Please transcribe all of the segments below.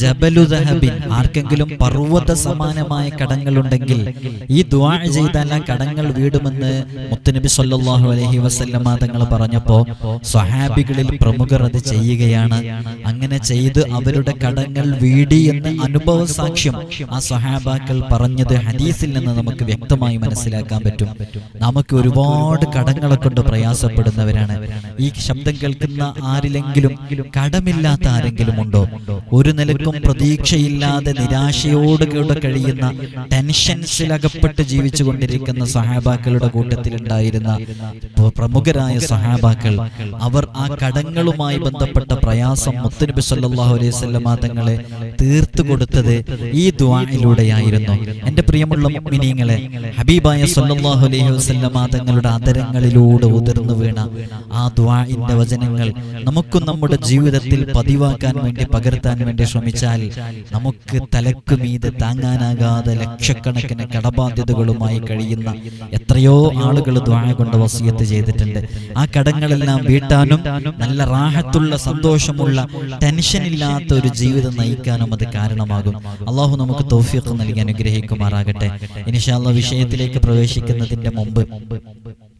ജബലു ആർക്കെങ്കിലും പർവത സമാനമായ കടങ്ങളുണ്ടെങ്കിൽ ഈ ദ്വാ ചെയ്താൽ ആ കടങ്ങൾ വീടുമെന്ന് മുത്തനബി സല്ലാഹു അലഹി വസല്ലമ തങ്ങൾ പറഞ്ഞപ്പോൾ സ്വഹാബികളിൽ പ്രമുഖർ അത് ചെയ്യുകയാണ്. അങ്ങനെ ചെയ്ത് അവരുടെ കടങ്ങൾ വീടി എന്ന് അനുഭവ സാക്ഷ്യം ആ സ്വഹാബാക്കൾ പറഞ്ഞത് ഹദീസിൽ നിന്ന് നമുക്ക് വ്യക്തമായി മനസ്സിലാക്കാൻ പറ്റും. നമുക്ക് ഒരുപാട് കടങ്ങളെ കൊണ്ട് പ്രയാസപ്പെടുന്നവരാണ്. ഈ ശബ്ദം കേൾക്കുന്ന ആരിലെങ്കിലും കടമില്ലാത്ത ആരെങ്കിലും ഉണ്ടോ ഒരു നിലക്കും പ്രതീക്ഷയില്ലാതെ നിരാശയോടുകൂടെ കഴിയുന്ന ടെൻഷൻസിൽ അകപ്പെട്ട് ജീവിച്ചു കൊണ്ടിരിക്കുന്ന സഹാബാക്കളുടെ കൂട്ടത്തിലുണ്ടായിരുന്ന പ്ര- പ്രമുഖരായ സഹാബാക്കൾ അവർ ആ കടങ്ങളുമായി ബന്ധപ്പെട്ട പ്രയാസം മുത്തനബി സല്ലാഹു അലൈഹി വസല്ലമ തങ്ങളെ തീർത്തു കൊടുത്തത് ഈ ദ്വാനിലൂടെയായിരുന്നു എന്റെ പ്രിയമുള്ള മുഅ്മിനീങ്ങളെ ഹബീബായ സല്ലാഹു അലൈഹി വസല്ലമ തങ്ങളുടെ അതരങ്ങളിലൂടെ ഉതിർന്നു വീണ ആ ദ്വാന്റെ വചനങ്ങൾ നമുക്കും നമ്മുടെ ജീവിതത്തിൽ പതിവാക്കാൻ വേണ്ടി പകർത്താൻ വേണ്ടി ശ്രമിച്ചാൽ നമുക്ക് തലക്ക് മീതെ താങ്ങാനാകാതെ ലക്ഷക്കണക്കിന് കടബാധ്യതകളുമായി കഴിയുന്ന എത്രയോ ആളുകൾ ദ്വാഴ കൊണ്ട് വസിയത്ത് ചെയ്തിട്ടുണ്ട്. ആ കടങ്ങളെല്ലാം വീട്ടാനും നല്ല റാഹത്തുള്ള സന്തോഷമുള്ള ടെൻഷൻ ഇല്ലാത്ത ഒരു ജീവിതം നയിക്കാനും അത് കാരണമാകും. അള്ളാഹു നമുക്ക് തോഫിയൊക്കെ നൽകി അനുഗ്രഹിക്കുമാറാകട്ടെ. ഇനിഷാല്ല വിഷയത്തിലേക്ക് പ്രവേശിക്കുന്നതിന്റെ മുമ്പ്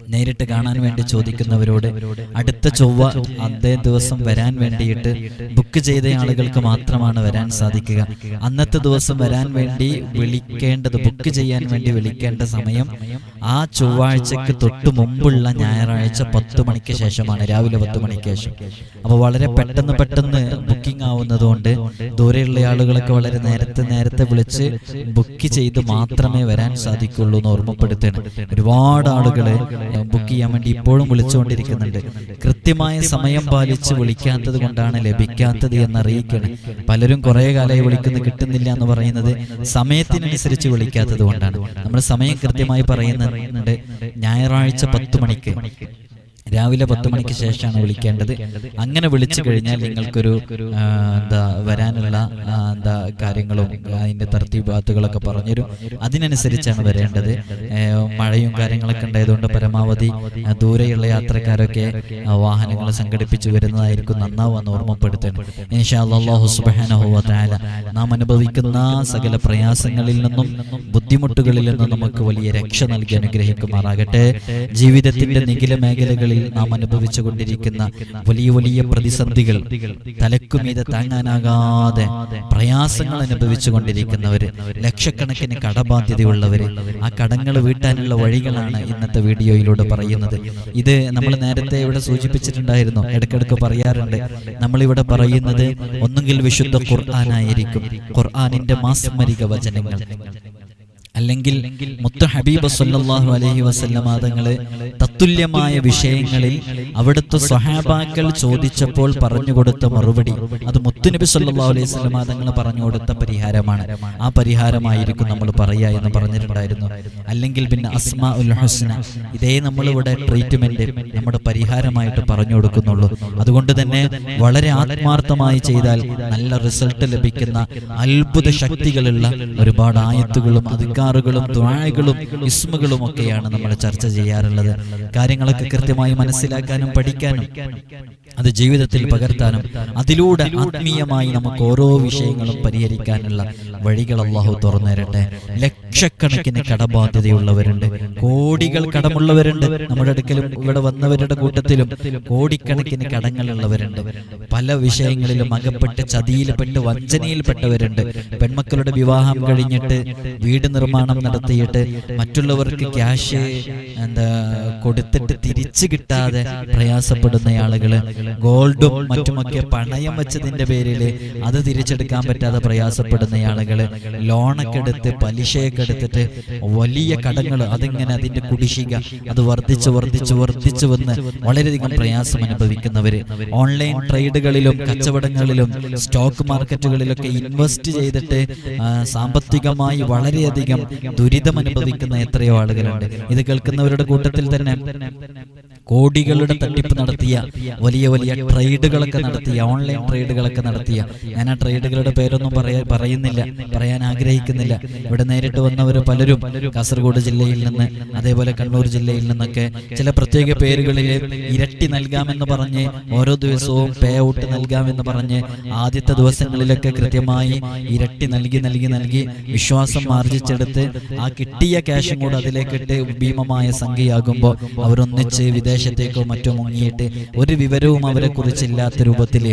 നേരിട്ട് കാണാൻ വേണ്ടി ചോദിക്കുന്നവരോട് അടുത്ത ചൊവ്വ അതേ ദിവസം വരാൻ വേണ്ടിയിട്ട് ബുക്ക് ചെയ്ത ആളുകൾക്ക് മാത്രമാണ് വരാൻ സാധിക്കുക. അന്നത്തെ ദിവസം വരാൻ വേണ്ടി വിളിക്കേണ്ടത് ബുക്ക് ചെയ്യാൻ വേണ്ടി വിളിക്കേണ്ട സമയം ആ ചൊവ്വാഴ്ചക്ക് തൊട്ട് മുമ്പുള്ള ഞായറാഴ്ച പത്ത് മണിക്ക് ശേഷമാണ്. രാവിലെ പത്ത് മണിക്ക് ശേഷം. അപ്പോൾ വളരെ പെട്ടെന്ന് പെട്ടെന്ന് ബുക്കിംഗ് ആവുന്നതുകൊണ്ട് ദൂരെയുള്ള ആളുകളൊക്കെ വളരെ നേരത്തെ നേരത്തെ വിളിച്ച് ബുക്ക് ചെയ്ത് മാത്രമേ വരാൻ സാധിക്കുള്ളൂ എന്ന് ഓർമ്മപ്പെടുത്തണം ഒരുപാട് ആളുകൾ ബുക്ക് ചെയ്യാൻ വേണ്ടി ഇപ്പോഴും വിളിച്ചുകൊണ്ടിരിക്കുന്നുണ്ട്. കൃത്യമായ സമയം പാലിച്ച് വിളിക്കാത്തത് കൊണ്ടാണ് ലഭിക്കാത്തത് എന്ന് അറിയിക്കണം പലരും കുറെ കാലമായി വിളിക്കുന്നു കിട്ടുന്നില്ല എന്ന് പറയുന്നത് സമയത്തിനനുസരിച്ച് വിളിക്കാത്തത് കൊണ്ടാണ്. നമ്മൾ സമയം കൃത്യമായി പറയുന്നുണ്ട്. ഞായറാഴ്ച പത്ത് മണിക്ക്. രാവിലെ പത്ത് മണിക്ക് ശേഷമാണ് വിളിക്കേണ്ടത്. അങ്ങനെ വിളിച്ചു കഴിഞ്ഞാൽ നിങ്ങൾക്കൊരു എന്താ വരാനുള്ള എന്താ കാര്യങ്ങളും അതിന്റെ തർത്തീബാത്തുകളൊക്കെ പറഞ്ഞുതരും. അതിനനുസരിച്ചാണ് വരേണ്ടത്. മഴയും കാര്യങ്ങളൊക്കെ ഉണ്ടായതുകൊണ്ട് പരമാവധി ദൂരെയുള്ള യാത്രക്കാരൊക്കെ വാഹനങ്ങൾ സംഘടിപ്പിച്ചു വരുന്നതായിരിക്കും നന്നാവുമെന്ന് ഓർമ്മപ്പെടുത്തണം. ഇൻഷാ അല്ലാഹു സുബ്ഹാനഹു വ തആല നാം അനുഭവിക്കുന്ന സകല പ്രയാസങ്ങളിൽ നിന്നും ബുദ്ധിമുട്ടുകളിൽ നിന്നും നമുക്ക് വലിയ രക്ഷ നൽകി അനുഗ്രഹിക്കുമാറാകട്ടെ. ജീവിതത്തിന്റെ നിഖില മേഖലകളിൽ നാം അനുഭവിച്ചു കൊണ്ടിരിക്കുന്ന വലിയ വലിയ പ്രതിസന്ധികൾ തലക്കുമീതെ താങ്ങാനാകാതെ പ്രയാസങ്ങൾ അനുഭവിച്ചു കൊണ്ടിരിക്കുന്നവര് ലക്ഷക്കണക്കിന് കടബാധ്യതയുള്ളവര് ആ കടങ്ങൾ വീട്ടാനുള്ള വഴികളാണ് ഇന്നത്തെ വീഡിയോയിലൂടെ പറയുന്നത്. ഇത് നമ്മൾ നേരത്തെ ഇവിടെ സൂചിപ്പിച്ചിട്ടുണ്ടായിരുന്നു ഇടയ്ക്കിടയ്ക്ക് പറയാറുണ്ട്. നമ്മളിവിടെ പറയുന്നത് ഒന്നുകിൽ വിശുദ്ധ ഖുർആാനായിരിക്കും. ഖുർആാനിന്റെ മാസ്മരിക വചനങ്ങൾ. അല്ലെങ്കിൽ മുത്ത ഹബീബ് സല്ലാഹു അലഹി വസല്ലമ തങ്ങൾ തത്തുല്യമായ വിഷയങ്ങളിൽ അവിടുത്തെ സ്വഹാബാക്കൾ ചോദിച്ചപ്പോൾ പറഞ്ഞു കൊടുത്ത മറുപടി. അത് മുത്തുനബി സല്ലാ അലൈഹി സ്വലമാതങ്ങൾ തങ്ങൾ പറഞ്ഞു കൊടുത്ത പരിഹാരമാണ്. ആ പരിഹാരമായിരിക്കും നമ്മൾ പറയുക എന്ന് പറഞ്ഞിട്ടുണ്ടായിരുന്നു. അല്ലെങ്കിൽ പിന്നെ അസ്മ ഉൽ ഹുസ്ന. ഇതേ നമ്മളിവിടെ ട്രീറ്റ്മെന്റ് നമ്മുടെ പരിഹാരമായിട്ട് പറഞ്ഞു കൊടുക്കുന്നുള്ളൂ. അതുകൊണ്ട് തന്നെ വളരെ ആത്മാർത്ഥമായി ചെയ്താൽ നല്ല റിസൾട്ട് ലഭിക്കുന്ന അത്ഭുത ശക്തികളുള്ള ഒരുപാട് ആയത്തുകളും അധികാറുകളും ദ്വായകളും ഇസ്മുകളും ഒക്കെയാണ് നമ്മൾ ചർച്ച ചെയ്യാറുള്ളത്. കാര്യങ്ങളൊക്കെ കൃത്യമായി മനസ്സിലാക്കാനും പഠിക്കാനും. അത് ജീവിതത്തിൽ പകർത്താനും അതിലൂടെ ആത്മീയമായി നമുക്ക് ഓരോ വിഷയങ്ങളും പരിഹരിക്കാനുള്ള വഴികൾ അള്ളാഹു തുറന്നു തരട്ടെ. ലക്ഷക്കണക്കിന് കടബാധ്യതയുള്ളവരുണ്ട്. കോടികൾ കടമുള്ളവരുണ്ട്. നമ്മുടെ അടുക്കലും ഇവിടെ വന്നവരുടെ കൂട്ടത്തിലും കോടിക്കണക്കിന് കടങ്ങളുള്ളവരുണ്ട്. പല വിഷയങ്ങളിലും അകപ്പെട്ട് ചതിയിൽപ്പെട്ട് വഞ്ചനയിൽപ്പെട്ടവരുണ്ട്. പെൺമക്കളുടെ വിവാഹം കഴിഞ്ഞിട്ട് വീട് നിർമ്മാണം നടത്തിയിട്ട് മറ്റുള്ളവർക്ക് ക്യാഷ് എന്താ കൊടുത്തിട്ട് തിരിച്ചു കിട്ടാതെ പ്രയാസപ്പെടുന്ന ആളുകൾ ഗോൾഡും മറ്റുമൊക്കെ പണയം വെച്ചതിന്റെ പേരിൽ അത് തിരിച്ചെടുക്കാൻ പറ്റാതെ പ്രയാസപ്പെടുന്ന ആളുകൾ ലോണൊക്കെ എടുത്ത് പലിശയൊക്കെ എടുത്തിട്ട് വലിയ കടങ്ങൾ അതിങ്ങനെ അതിന്റെ കുടിശ്ശിക അത് വർദ്ധിച്ച് വർദ്ധിച്ച് വർദ്ധിച്ചു വന്ന് വളരെയധികം പ്രയാസം അനുഭവിക്കുന്നവര് ഓൺലൈൻ ട്രേഡുകളിലും കച്ചവടങ്ങളിലും സ്റ്റോക്ക് മാർക്കറ്റുകളിലൊക്കെ ഇൻവെസ്റ്റ് ചെയ്തിട്ട് സാമ്പത്തികമായി വളരെയധികം ദുരിതം അനുഭവിക്കുന്ന എത്രയോ ആളുകളുണ്ട്. ഇത് കേൾക്കുന്നവരുടെ കൂട്ടത്തിൽ തന്നെ കോടികളുടെ തട്ടിപ്പ് നടത്തിയ വലിയ വലിയ ട്രേഡുകളൊക്കെ നടത്തിയ ഓൺലൈൻ ട്രേഡുകളൊക്കെ നടത്തിയ. ഞാൻ ആ ട്രേഡുകളുടെ പേരൊന്നും പറയാ പറയുന്നില്ല. പറയാൻ ആഗ്രഹിക്കുന്നില്ല. ഇവിടെ നേരിട്ട് വന്നവർ പലരും കാസർഗോഡ് ജില്ലയിൽ നിന്ന് അതേപോലെ കണ്ണൂർ ജില്ലയിൽ നിന്നൊക്കെ ചില പ്രത്യേക പേരുകളിൽ ഇരട്ടി നൽകാമെന്ന് പറഞ്ഞ് ഓരോ ദിവസവും പേ ഔട്ട് നൽകാമെന്ന് പറഞ്ഞ് ആദ്യത്തെ ദിവസങ്ങളിലൊക്കെ കൃത്യമായി ഇരട്ടി നൽകി നൽകി നൽകി വിശ്വാസം ആർജിച്ചെടുത്ത് ആ കിട്ടിയ ക്യാഷും കൂടെ അതിലേക്കിട്ട് ഭീമമായ സംഖ്യയാകുമ്പോൾ അവരൊന്നിച്ച് വിദേശത്തേക്കോ മറ്റോ മുങ്ങിയിട്ട് ഒരു വിവരവും അവരെ കുറിച്ചില്ലാത്ത രൂപത്തിൽ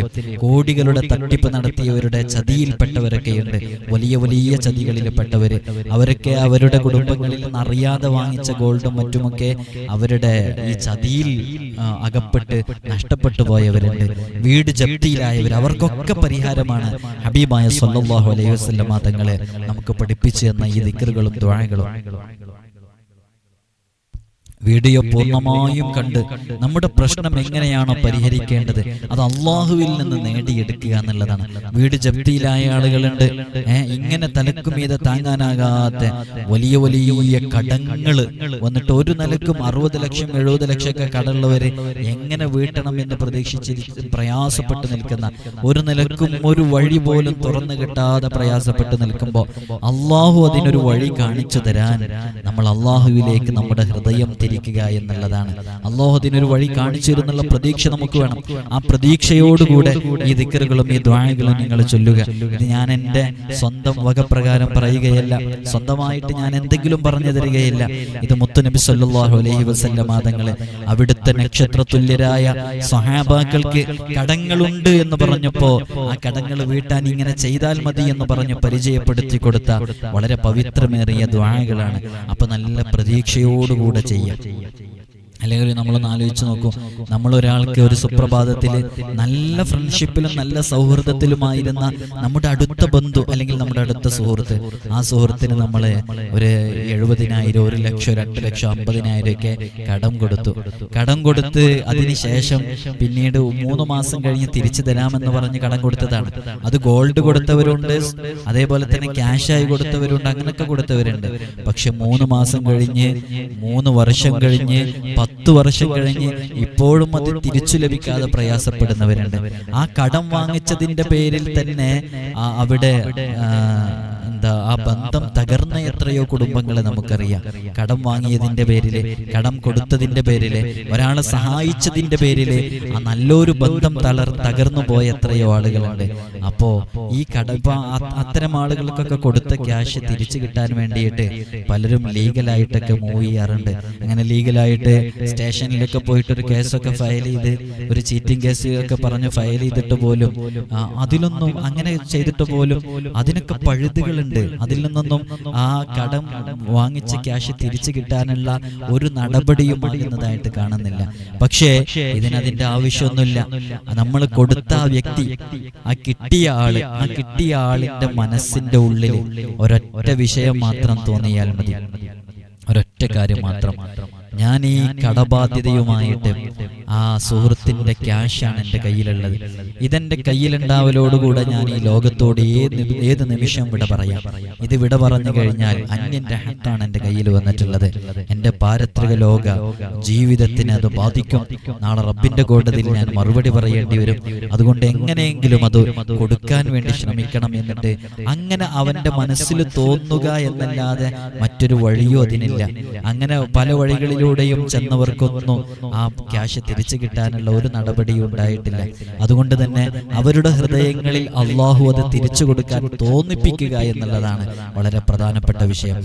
കോടികളുടെ തട്ടിപ്പ് നടത്തിയവരുടെ ചതിയിൽപ്പെട്ടവരൊക്കെയുണ്ട്. വലിയ വലിയ ചതികളിൽ പെട്ടവര് അവരൊക്കെ അവരുടെ കുടുംബങ്ങളിൽ നിന്ന് അറിയാതെ വാങ്ങിച്ച ഗോൾഡും മറ്റുമൊക്കെ അവരുടെ ഈ ചതിയിൽ അകപ്പെട്ട് നഷ്ടപ്പെട്ടു പോയവരുണ്ട്. വീട് ജപ്തിയിലായവർ അവർക്കൊക്കെ പരിഹാരമാണ് ഹബീബായ സല്ലല്ലാഹു അലൈഹി വസല്ലമ തങ്ങളെ നമുക്ക് പഠിപ്പിച്ചു തന്ന ഈ ദിക്കറുകളും ദ്വാഴകളും വീഡിയോ പൂർണമായും കണ്ട് നമ്മുടെ പ്രശ്നം എങ്ങനെയാണോ പരിഹരിക്കേണ്ടത് അത് അള്ളാഹുവിൽ നിന്ന് നേടിയെടുക്കുക എന്നുള്ളതാണ്. വീട് ജപ്തിയിലായ ആളുകളുണ്ട്. ഇങ്ങനെ തലക്കുമീതെ താങ്ങാനാകാത്ത വലിയ വലിയ കടങ്ങൾ വന്നിട്ട് ഒരു നിലക്കും അറുപത് ലക്ഷം എഴുപത് ലക്ഷമൊക്കെ കടമുള്ളവര് എങ്ങനെ വീട്ടണം എന്ന് പ്രതീക്ഷിച്ച് പ്രയാസപ്പെട്ട് നിൽക്കുന്ന ഒരു നിലക്കും ഒരു വഴി പോലും തുറന്നു കിട്ടാതെ പ്രയാസപ്പെട്ട് നിൽക്കുമ്പോൾ അള്ളാഹു അതിനൊരു വഴി കാണിച്ചു തരാൻ നമ്മൾ അള്ളാഹുവിലേക്ക് നമ്മുടെ ഹൃദയം തിരിക്കുക എന്നുള്ളതാണ്. അള്ളാഹു അതിനൊരു വഴി കാണിച്ചു തരുന്നുള്ള പ്രതീക്ഷ നമുക്ക് വേണം. ആ പ്രതീക്ഷയോടുകൂടെ ഈ ദിക്കറുകളും ഈ ദ്വാഴകളും നിങ്ങൾ ചൊല്ലുക. ഇത് ഞാൻ എന്റെ സ്വന്തം വകപ്രകാരം പറയുകയല്ല. സ്വന്തമായിട്ട് ഞാൻ എന്തെങ്കിലും പറഞ്ഞു തരികയില്ല. ഇത് മുത്തുനബി സല്ലാഹു അലൈഹി വസല്ല മാതങ്ങളെ അവിടുത്തെ നക്ഷത്ര തുല്യരായ സഹാബാക്കൾക്ക് കടങ്ങളുണ്ട് എന്ന് പറഞ്ഞപ്പോ ആ കടങ്ങൾ വീട്ടാൻ ഇങ്ങനെ ചെയ്താൽ മതി എന്ന് പറഞ്ഞ് പരിചയപ്പെടുത്തി കൊടുത്ത വളരെ പവിത്രമേറിയ ദ്വാഴകളാണ് അപ്പൊ നല്ല പ്രതീക്ഷയോടുകൂടെ ചെയ്യാം いい。അല്ലെങ്കിൽ നമ്മളൊന്ന് ആലോചിച്ച് നോക്കൂ നമ്മൾ ഒരാൾക്ക് ഒരു സുപ്രഭാതത്തിൽ നല്ല ഫ്രണ്ട്ഷിപ്പിലും നല്ല സൗഹൃദത്തിലുമായിരുന്ന നമ്മുടെ അടുത്ത ബന്ധു അല്ലെങ്കിൽ നമ്മുടെ അടുത്ത സുഹൃത്ത് ആ സുഹൃത്തിന് നമ്മൾ ഒരു എഴുപതിനായിരം ഒരു ലക്ഷം രണ്ട് ലക്ഷം അമ്പതിനായിരം ഒക്കെ കടം കൊടുത്തു. കടം കൊടുത്ത് അതിനുശേഷം പിന്നീട് മൂന്ന് മാസം കഴിഞ്ഞ് തിരിച്ചു തരാമെന്ന് പറഞ്ഞ് കടം കൊടുത്തതാണ്. അത് ഗോൾഡ് കൊടുത്തവരുണ്ട് അതേപോലെ തന്നെ ക്യാഷായി കൊടുത്തവരുണ്ട് അങ്ങനെയൊക്കെ കൊടുത്തവരുണ്ട്. പക്ഷെ മൂന്ന് മാസം കഴിഞ്ഞ് മൂന്ന് വർഷം കഴിഞ്ഞ് പത്ത് വർഷം കഴിഞ്ഞ് ഇപ്പോഴും അത് തിരിച്ചു ലഭിക്കാതെ പ്രയാസപ്പെടുന്നവരുണ്ട്. ആ കടം വാങ്ങിച്ചതിന്റെ പേരിൽ തന്നെ അവിടെ എന്താ ആ ബന്ധം തകർന്ന എത്രയോ കുടുംബങ്ങളെ നമുക്കറിയാം. കടം വാങ്ങിയതിന്റെ പേരിൽ കടം കൊടുത്തതിന്റെ പേരിൽ ഒരാളെ സഹായിച്ചതിന്റെ പേരിൽ ആ നല്ലൊരു ബന്ധം തളർ തകർന്നു പോയ എത്രയോ ആളുകളുണ്ട്. അപ്പോ ഈ കട ഇപ്പൊ അത്തരം ആളുകൾക്കൊക്കെ കൊടുത്ത ക്യാഷ് തിരിച്ചു കിട്ടാൻ വേണ്ടിയിട്ട് പലരും ലീഗലായിട്ടൊക്കെ മൂവ് ചെയ്യാറുണ്ട്. അങ്ങനെ ലീഗലായിട്ട് സ്റ്റേഷനിലൊക്കെ പോയിട്ട് ഒരു കേസൊക്കെ ഫയൽ ചെയ്ത് ഒരു ചീറ്റിംഗ് കേസ് ഒക്കെ പറഞ്ഞ് ഫയൽ ചെയ്തിട്ട് പോലും അതിലൊന്നും അങ്ങനെ ചെയ്തിട്ട് പോലും അതിനൊക്കെ പഴുതുകളുണ്ട് അതിൽ നിന്നൊന്നും ആ കടം വാങ്ങിച്ച ക്യാഷ് തിരിച്ചു കിട്ടാനുള്ള ഒരു നടപടിയും ആകുന്നതായിട്ട് കാണുന്നില്ല. പക്ഷേ ഇതിനതിന്റെ ആവശ്യമൊന്നുമില്ല. നമ്മൾ കൊടുത്ത ആ വ്യക്തി ആ കിട്ടിയ ആൾ ആ കിട്ടിയ ആളിന്റെ മനസ്സിന്റെ ഉള്ളിൽ ഒരൊറ്റ വിഷയം മാത്രം തോന്നിയാൽ മതി. ഒരൊറ്റ കാര്യം മാത്രം. ഞാൻ ഈ കടബാധ്യതയുമായിട്ട് ആ സുഹൃത്തിന്റെ ക്യാഷാണ് എന്റെ കയ്യിലുള്ളത്. ഇതെന്റെ കയ്യിലുണ്ടാവലോടുകൂടെ ഞാൻ ഈ ലോകത്തോട് ഏത് ഏത് നിമിഷം വിട പറയാം? ഇത് വിട പറഞ്ഞു കഴിഞ്ഞാൽ അന്യന്റെ ഹട്ടാണ് എന്റെ കയ്യിൽ വന്നിട്ടുള്ളത്. എന്റെ പാരത്രിക ലോക ജീവിതത്തിന് അത് ബാധിക്കും. നാളെ റബ്ബിന്റെ കോടതിയിൽ ഞാൻ മറുപടി പറയേണ്ടി വരും. അതുകൊണ്ട് എങ്ങനെയെങ്കിലും അത് കൊടുക്കാൻ വേണ്ടി ശ്രമിക്കണം എന്നിട്ട് അങ്ങനെ അവന്റെ മനസ്സിൽ തോന്നുക എന്നല്ലാതെ മറ്റൊരു വഴിയോ അതിനില്ല. അങ്ങനെ പല വഴികളിലൂടെയും ചെന്നവർക്കൊന്നും ആ ക്യാഷ് തിരിച്ചു കിട്ടാനുള്ള ഒരു നടപടിയും ഉണ്ടായിട്ടില്ല. അതുകൊണ്ട് തന്നെ അവരുടെ ഹൃദയങ്ങളിൽ അള്ളാഹു അത് തിരിച്ചു കൊടുക്കാൻ തോന്നിപ്പിക്കുക എന്നുള്ളതാണ് വളരെ പ്രധാനപ്പെട്ട വിഷയം.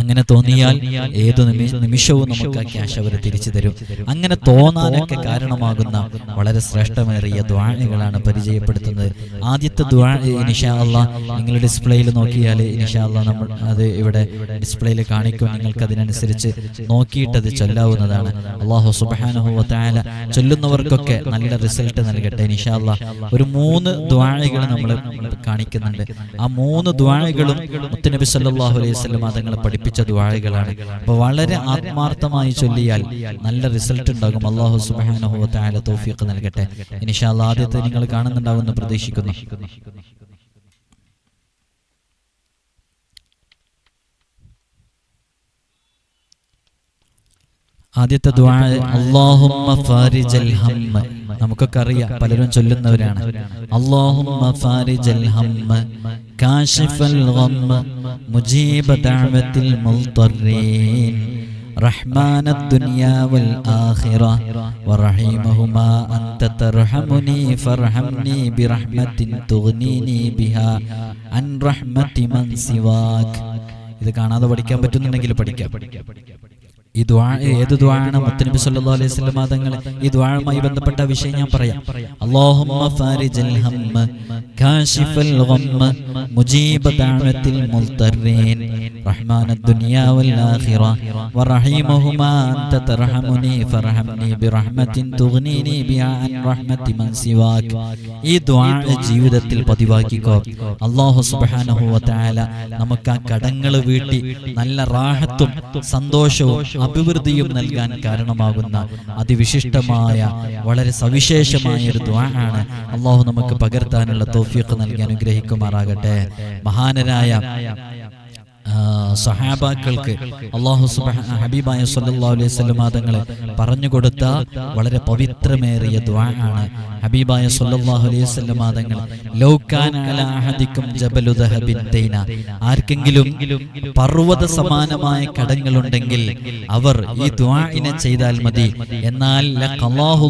അങ്ങനെ തോന്നിയാൽ ഏതു നിമിഷവും നമുക്ക് ആ ക്യാഷ് അവർ തിരിച്ചു തരും. അങ്ങനെ തോന്നാനൊക്കെ കാരണമാകുന്ന വളരെ ശ്രേഷ്ഠമേറിയ ദ്വാഴകളാണ് പരിചയപ്പെടുത്തുന്നത്. ആദ്യത്തെ ദ്വാ ഇനിഷാ അള്ളാ നിങ്ങൾ ഡിസ്പ്ലേയിൽ നോക്കിയാൽ അള്ളാ നമ്മൾ അത് ഇവിടെ ഡിസ്പ്ലേയിൽ കാണിക്കും. നിങ്ങൾക്ക് അതിനനുസരിച്ച് നോക്കിയിട്ട് അത് ചൊല്ലാവുന്നതാണ്. അള്ളാഹു സുബാനുഹു വത്തായാല ചൊല്ലുന്നവർക്കൊക്കെ നല്ല റിസൾട്ട് നൽകട്ടെ അള്ളാ ഒരു മൂന്ന് ദ്വാഴകൾ നമ്മൾ കാണിക്കുന്നുണ്ട്. ആ മൂന്ന് ദ്വാഴകളും മുത്തനബി സല്ലാഹു അലൈഹി വസല്ലം തങ്ങൾ പഠിപ്പിച്ച ദ്വാഴകളാണ് അപ്പോൾ വളരെ ആത്മാർത്ഥമായി ചൊല്ലിയാൽ നല്ല റിസൾട്ട് ഉണ്ടാകും. അള്ളാഹു സുബ്ഹാനഹു തോഫിയൊക്കെ നൽകട്ടെ. അല്ലാ ആദ്യത്തെ നിങ്ങൾ കാണുന്നുണ്ടാവുമെന്ന് പ്രതീക്ഷിക്കുന്നു. ആദ്യത്തെ ഫാരിജൽ ഹമ്മ. നമുക്കൊക്കെ അറിയാം പലരും ചൊല്ലുന്നവരാണ്. ഫാരിജൽ ഹമ്മ. കാശിഫൽ ഗമ്മ മുജീബ ദഅവത്തിൽ മുൽത്തറീൻ رحمن الدنيا والآخرة ورحيمهما أنت ترحمني فارحمني برحمة تغنيني بها عن رحمة من سواك ഇത് കാണാതെ പഠിക്കാൻ പറ്റുന്നുണ്ടെങ്കിൽ പഠിക്കാം ഈ ദ്വാ ഏത് ദ്വാണ് മുത്തനബി സല്ലല്ലാഹു അലൈഹി വസല്ലം തങ്ങൾ ഈ ദ്വാഴുമായി ബന്ധപ്പെട്ട വിഷയം ഞാൻ പറയാം. അല്ലാഹുമ്മ ഫാരിജൽ ഹമ്മ. കാശിഫൽ ഗമ്മ മുജീബ ദഅവത്തിൽ മുൽതറീൻ റഹ്മാന ദുനിയാ വൽ ആഖിറ. വറഹീമഹുമാ അൻത തർഹമുനി ഫർഹംനി ബിറഹ്മത്തിൻ തുഗ്നീനി ബിഹാ അൻ റഹ്മത്തി മൻ സിവാക്. ഈ ദ്വാ ജീവിതത്തിൽ പതിവാക്കിക്കോ. അല്ലാഹു സുബ്ഹാനഹു വ തആല നമുക്ക് ആ കടങ്ങൾ വീട്ടി നല്ല റാഹത്തും സന്തോഷവും അഭിവൃദ്ധിയും നൽകാൻ കാരണമാകുന്ന അതിവിശിഷ്ടമായ വളരെ സവിശേഷമായ ഒരു ദ്വാ അള്ളാഹു നമുക്ക് പകർത്താനുള്ള തോഫിയൊക്കെ നൽകി അനുഗ്രഹിക്കുമാറാകട്ടെ. മഹാനരായ സഹാബാക്കൾക്ക് അള്ളാഹു ഹബീബായ സല്ലല്ലാഹു അലൈഹി വസല്ലം തങ്ങളെ പറഞ്ഞു കൊടുത്ത വളരെ പവിത്രമേറിയ ദ്വാ ആണ്. ഹബീബായ സല്ലല്ലാഹു അലൈഹി തങ്ങൾ ആർക്കെങ്കിലും പർവത സമാനമായ കടങ്ങളുണ്ടെങ്കിൽ അവർ ഈ ദ്വാഇനെ ചെയ്താൽ മതി. എന്നാൽ അള്ളാഹു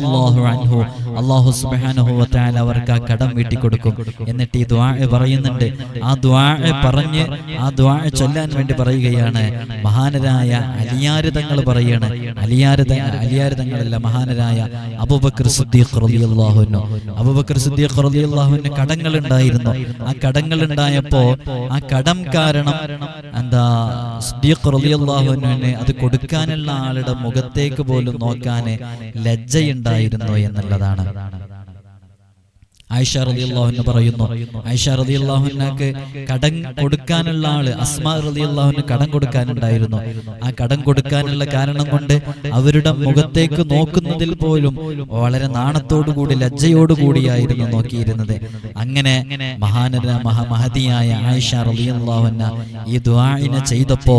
അൻഹു അല്ലാഹു സുബ്ഹാനഹു വ അവർക്ക് ആ കടം വീട്ടിക്കൊടുക്കും. എന്നിട്ട് ഈ ദ്വാ പറയുന്നുണ്ട്. ആ ദ്വാ പറഞ്ഞ് ആ ദ്വാ ചൊല്ലാൻ വേണ്ടി പറയുകയാണ്. മഹാനരായ അലിയാരിതങ്ങൾ പറയാണ്. അലിയാരിത അലിയാരിതങ്ങളല്ല മഹാനരായ അബൂബക്കർ സിദ്ദീഖ് റളിയല്ലാഹു അൻഹു. അബൂബക്കർ സിദ്ദീഖ് റളിയല്ലാഹു അൻഹു കടങ്ങൾ ഉണ്ടായിരുന്നു ആ കടങ്ങൾ ഉണ്ടായപ്പോ ആ കടം കാരണം എന്താ സിദ്ദീഖ് റളിയല്ലാഹു അൻഹുവിന് അത് കൊടുക്കാനുള്ള ആളുടെ മുഖത്തേക്ക് പോലും നോക്കാൻ ലജ്ജയുണ്ടായിരുന്നു എന്നുള്ളതാണ്. ആയിഷ റളിയല്ലാഹുവിന് പറയുന്നു. ആയിഷ റളിയല്ലാഹുവിനക്ക് കടം കൊടുക്കാനുള്ള ആൾ അസ്മാ അള്ളാഹുന് കടം കൊടുക്കാനുണ്ടായിരുന്നു. ആ കടം കൊടുക്കാനുള്ള കാരണം കൊണ്ട് അവരുടെ മുഖത്തേക്ക് നോക്കുന്നതിൽ പോലും വളരെ നാണത്തോടുകൂടി ലജ്ജയോടുകൂടിയായിരുന്നു ലജ്ജയോടു കൂടിയായിരുന്നു നോക്കിയിരുന്നത്. അങ്ങനെ മഹാനര മഹാമഹതിയായ മഹതിയായ ആയിഷ അള്ളാഹുന്ന ഈ ദുആഇനെ ചെയ്തപ്പോ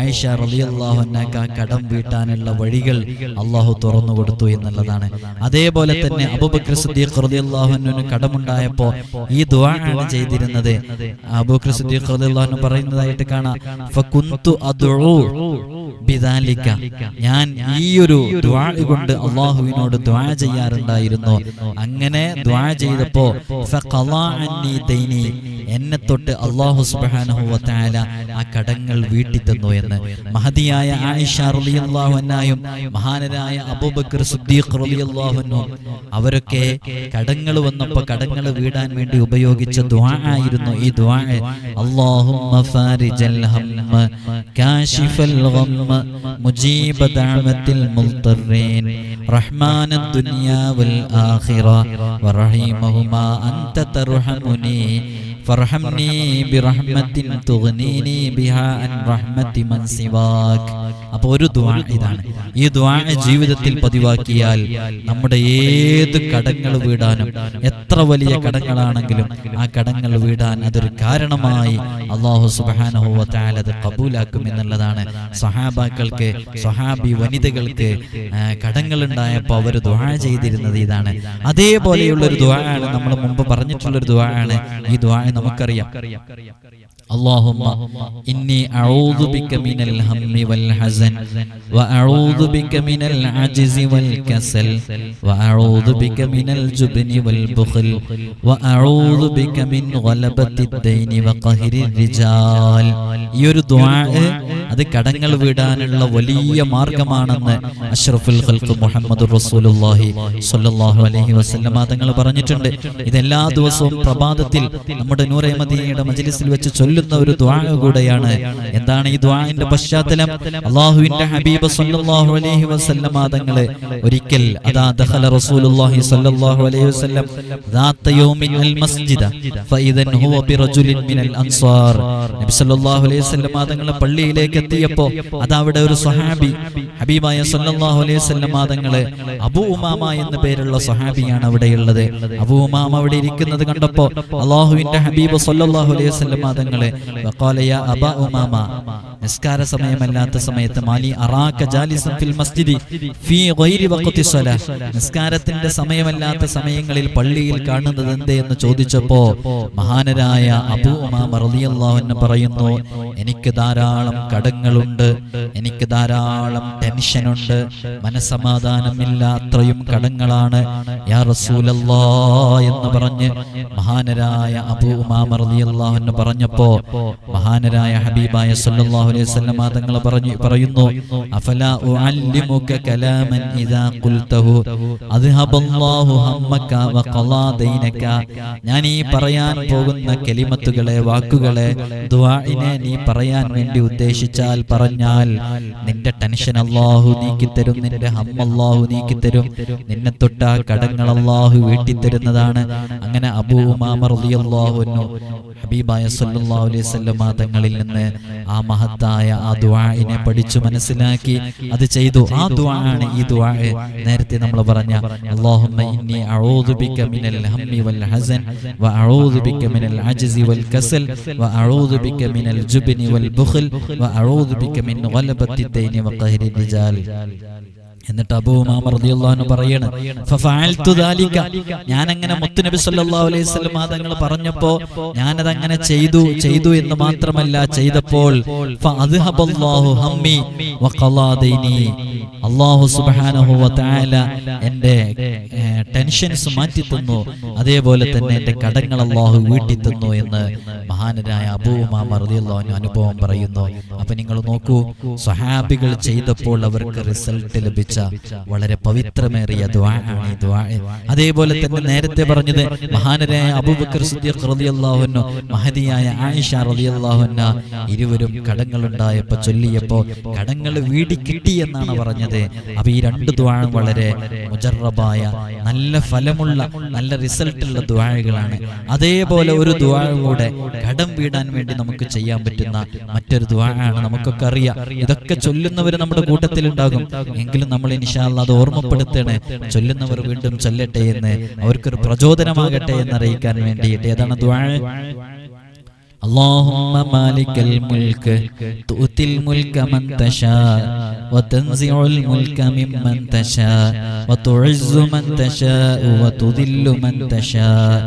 ആയിഷ റളിയല്ലാഹുവിനക്ക് ആ കടം വീട്ടാനുള്ള വഴികൾ അള്ളാഹു തുറന്നു കൊടുത്തു എന്നുള്ളതാണ്. അതേപോലെ തന്നെ അബൂബക്കർ സിദ്ദീഖ് റളിയല്ലാഹുവിന് കടമുണ്ടായപ്പോ ഈ ദുആ ചെയ്തിരുന്നത്. സിദ്ദീഖ് റളിയല്ലാഹു പറയുന്നതായിട്ട് കാണാം. ഫകുന്തു ബിദാലിക. ഞാൻ ഈ ഒരു ദുആ കൊണ്ട് അള്ളാഹുവിനോട് ദുആ ചെയ്യാറുണ്ടായിരുന്നു. അങ്ങനെ ദുആ ചെയ്തപ്പോ ഫഖലാ അന്നി ദൈനി. എന്നെ തൊട്ട് അള്ളാഹു സുബ്ഹാനഹു വ തആല ആ കടങ്ങൾ വീട്ടി തന്നു എന്ന്. മഹതിയായ ആയിഷ റളിയല്ലാഹു മഹാനരായ അബൂബക്കർ സിദ്ദീഖ് റളിയല്ലാഹു അൻഹു അവരൊക്കെ കടങ്ങൾ വന്നപ്പോൾ കടങ്ങൾ വീടാൻ വേണ്ടി ഉപയോഗിച്ച ദുആ ആയിരുന്നു ഈ ദുആ. അല്ലാഹുമ്മ ഫാരിജൽ ഹമ്മ കാശിഫൽ ഗമ്മ മുജീബ ദഅവത്തിൽ റഹ്മാന ദുനിയാ ആഖിറ വറഹീമഹുമാ അൻത തർഹമുനി. അപ്പോൾ ഒരു ദ്വാ ഇതാണ്. ഈ ദുആ ജീവിതത്തിൽ പതിവാക്കിയാൽ നമ്മുടെ ഏത് കടങ്ങൾ വീടാനും എത്ര വലിയ കടങ്ങളാണെങ്കിലും ആ കടങ്ങൾ വീടാൻ അതൊരു കാരണമായി അള്ളാഹു തആല അത് കബൂലാക്കും എന്നുള്ളതാണ്. സഹാബാക്കൾക്ക് സഹാബി വനിതകൾക്ക് കടങ്ങൾ ഉണ്ടായപ്പോൾ അവർ ദുആ ചെയ്തിരുന്നത് ഇതാണ്. അതേപോലെയുള്ള ഒരു ദ്വാ ആണ് നമ്മൾ മുമ്പ് പറഞ്ഞിട്ടുള്ള ഒരു ദുആ ആണ് ഈ ദുആ നമുക്കറിയാം. اللهم إني أعوذ بك من الهم والحزن وأعوذ بك من العجز والكسل وأعوذ بك من الجبن والبخل وأعوذ بك من غلبة الدين وقهر الرجال ഈ ഒരു ദുആ അത് കടങ്ങൾ വീടാനുള്ള വലിയ മാർഗമാണെന്ന് അഷ്റഫുൽ ഖൽഖ് മുഹമ്മദ് റസൂലുള്ളാഹി സ്വല്ലല്ലാഹു അലൈഹി വസല്ലമ തങ്ങൾ പറഞ്ഞിട്ടുണ്ട് ഇതെല്ലാ ദിവസവും പ്രഭാതത്തിൽ നമ്മുടെ നൂറെ മദീനയുടെ മജ്ലിസിൽ വെച്ച് ചൊല്ലുന്ന ഒരു ദുആ കൂടെയാണ് എന്താണ് ഈ ദുആഇന്റെ പശ്ചാത്തലം അല്ലാഹുവിന്റെ ഹബീബ് സ്വല്ലല്ലാഹു അലൈഹി വസല്ലമ തങ്ങൾ ഒരിക്കൽ അതാ ദഖല റസൂലുള്ളാഹി സ്വല്ലല്ലാഹു അലൈഹി വസല്ലം ذات يوم المسجد فاذا هو برجل من الانصار നബി സല്ലല്ലാഹു അലൈഹി വസല്ലമ തങ്ങൾ പള്ളിയിലേക്ക് എത്തിയപ്പോ അതവിടെ ഒരു സ്വഹാബി ഹബീബായ സല്ലല്ലാഹു അലൈഹി വസല്ലം തങ്ങള് അബൂ ഉമാമ എന്ന പേരുള്ള സ്വഹാബിയാണ് അവിടെയുള്ളത് അബൂ ഉമാമ അവിടെ ഇരിക്കുന്നത് കണ്ടപ്പോ അള്ളാഹുവിന്റെ ഹബീബ് സല്ലല്ലാഹു അലൈഹി വസല്ലം തങ്ങള് വഖാല യാ അബാ ഉമാമ നിസ്കാര സമയമല്ലാത്ത സമയത്ത് മാലി അറാക ജാലിസൻ ഫിൽ മസ്ജിദി ഫീ ഗൈരി വഖതി സ്വലാ. നിസ്കാരത്തിന്റെ സമയമല്ലാത്ത സമയങ്ങളിൽ പള്ളിയിൽ കാണുന്നത് എന്തേ എന്ന് ചോദിച്ചപ്പോ മഹാനരായ അബൂ ഉമാമ റളിയല്ലാഹു അൻഹു പറയുന്നു എനിക്ക് ധാരാളം കടങ്ങളുണ്ട് എനിക്ക് ധാരാളം ടെൻഷനുണ്ട് മനസമാധാനമില്ല അത്രയും കടങ്ങളാണ് യാ റസൂലല്ലാ എന്ന് പറഞ്ഞ് മഹാനരായ അബൂ ഉമാമ റളിയല്ലാഹു അൻഹു പറഞ്ഞപ്പോ മഹാനരായ ഹബീബായ സല്ലല്ലാഹു അലൈഹി വസല്ലം തങ്ങൾ പറഞ്ഞു പറയുന്നു അഫല ഉഅല്ലിമുക കലാമൻ ഇദാ ഖുൽതഹു അദ്ഹബല്ലാഹു ഹമ്മക വഖലാ ദൈനക ഞാൻ ഈ പറയാൻ പോകുന്ന കലിമത്തുകളെ വാക്കുകളെ ദുആഇനെ നീ പറയാൻ വേണ്ടി ഉദ്ദേശിച്ചാൽ പറഞ്ഞാൽ നിന്റെ ടെൻഷൻ അല്ലാഹു നീക്കി തരും നിന്റെ ഹം അല്ലാഹു നീക്കി തരും നിന്നെ തൊട്ട കടങ്ങൾ അല്ലാഹു വീട്ടി തരുന്നതാണ് അങ്ങനെ അബൂ ഉമാമ റളിയല്ലാഹു അൻഹു ഹബീബായ വസല്ലം തങ്ങളിൽ നിന്ന് ആ മഹത്തായ ആ ദുആഇനെ പഠിച്ചു മനസ്സിലാക്കി അത് ചെയ്തു. ആ ദ്വാണ് ഈ ദ്വാ നേരത്തെ നമ്മൾ പറഞ്ഞ അഊദു എന്നിട്ട് അബൂ ഉമാമ റളിയല്ലാഹു ഫഫഅൽതു ദാലിക. ഞാൻ അങ്ങനെ മുത്തുനബി സല്ലല്ലാഹു അലൈഹി വസല്ലം തങ്ങൾ പറഞ്ഞപ്പോൾ ഞാനത് അങ്ങനെ ചെയ്തു ചെയ്തു എന്ന് മാത്രമല്ല ചെയ്തപ്പോൾ ഫഅദ്ഹബല്ലാഹു ഹമ്മി വഖലാ ദൈനി അല്ലാഹു സുബ്ഹാനഹു വതആല എന്റെ ടെൻഷൻസ് മാറ്റി തന്നു അതേപോലെ തന്നെ എന്റെ കടങ്ങൾ അല്ലാഹു വീട്ടി തന്നു എന്ന് മഹാനരായ അബൂ ഉമാമ റളിയല്ലാഹു അനുഭവം പറയുന്നു. അപ്പൊ നിങ്ങൾ നോക്കൂ സ്വഹാബികൾ ചെയ്തപ്പോൾ അവർക്ക് റിസൾട്ട് ലഭിച്ച. വളരെ പവിത്രമേറിയ അതേപോലെ തന്നെ നേരത്തെ പറഞ്ഞത് മഹാനരായ അബൂബക്കർ സിദ്ദീഖ് മഹദിയായ ആയിഷ റളിയല്ലാഹു അൻഹ ഇരുവരും കടങ്ങളുണ്ടായപ്പോൾ ചൊല്ലിയപ്പോൾ കടങ്ങൾ വീടി കിട്ടി എന്നാണ് പറഞ്ഞത്. അപ്പൊ ഈ രണ്ട് ദ്വാഴും വളരെ മുജറബായ നല്ല ഫലമുള്ള നല്ല റിസൾട്ടുള്ള ദ്വാഴകളാണ് അതേപോലെ ഒരു ദ്വാഴകൂടെ കടം വീടാൻ വേണ്ടി നമുക്ക് ചെയ്യാൻ പറ്റുന്ന മറ്റൊരു ദ്വാഴാണ് നമുക്കൊക്കെ അറിയാം. ഇതൊക്കെ ചൊല്ലുന്നവര് നമ്മുടെ കൂട്ടത്തിൽ ഉണ്ടാകും എങ്കിലും നമ്മൾ ഇൻഷാല്ല അത് ഓർമ്മപ്പെടുത്തണേ ചൊല്ലുന്നവർ വീണ്ടും ചൊല്ലട്ടെ എന്ന് അവർക്കൊരു പ്രചോദനമാകട്ടെ എന്ന് അറിയിക്കാൻ വേണ്ടിയിട്ട് ഏതാണ് ദ്വാഴ اللهم مالك الملك تؤتي الملك من تشاء وتنزع الملك ممن تشاء وتعز من تشاء وتذل من تشاء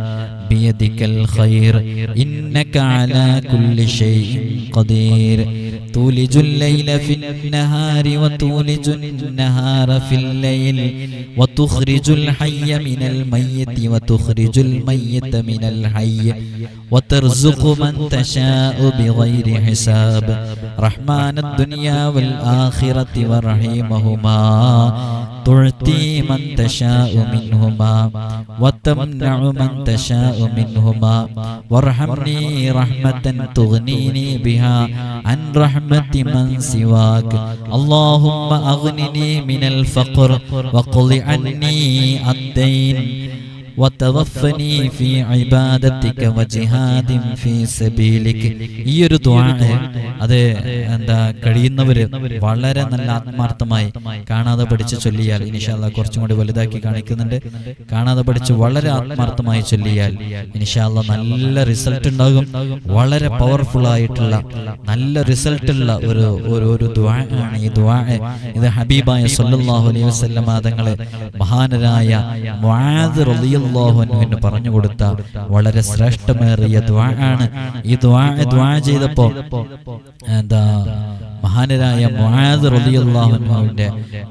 بيدك الخير إنك على كل شيء قدير. تولج الليل في النهار وتولج النهار في الليل وتخرج الحي من الميت وتخرج الميت من الحي وترزق من تشاء بغير حساب. رحمن الدنيا والآخرة ورحيمهما تعطي من تشاء منهما وتمنع من تشاء منهما وارحمني رحمة تغنيني بها عن رحمة من سواك اللهم أغنني من الفقر وقض عني الدين ഈ ഒരു ദ്വാണ് അത് എന്താ കഴിയുന്നവര് വളരെ നല്ല ആത്മാർത്ഥമായി കാണാതെ പഠിച്ച് ചൊല്ലിയാൽ ഇനിഷാല്ല കുറച്ചും കൂടി വലുതാക്കി കാണിക്കുന്നുണ്ട്. കാണാതെ പഠിച്ച് വളരെ ആത്മാർത്ഥമായി ചൊല്ലിയാൽ ഇനിഷാല്ല നല്ല റിസൾട്ട് ഉണ്ടാകും. വളരെ പവർഫുൾ ആയിട്ടുള്ള നല്ല റിസൾട്ട് ഉള്ള ഒരു ഒരു ദ്വാണ് ഈ ദ്വാ ഇത് ഹബീബായ സല്ലല്ലാഹു അലൈഹി വസ്ലം തങ്ങളെ മഹാനരായ റളിയല്ലാഹു അൻഹുവിന് പറഞ്ഞു കൊടുത്ത വളരെ ശ്രേഷ്ഠമേറിയ ദ്വാ ആണ്. ഈ ദ്വാ ദ്വാ ചെയ്തപ്പോ എന്താ മഹാനരായ റളിയല്ലാഹു അൻഹുവിന്റെ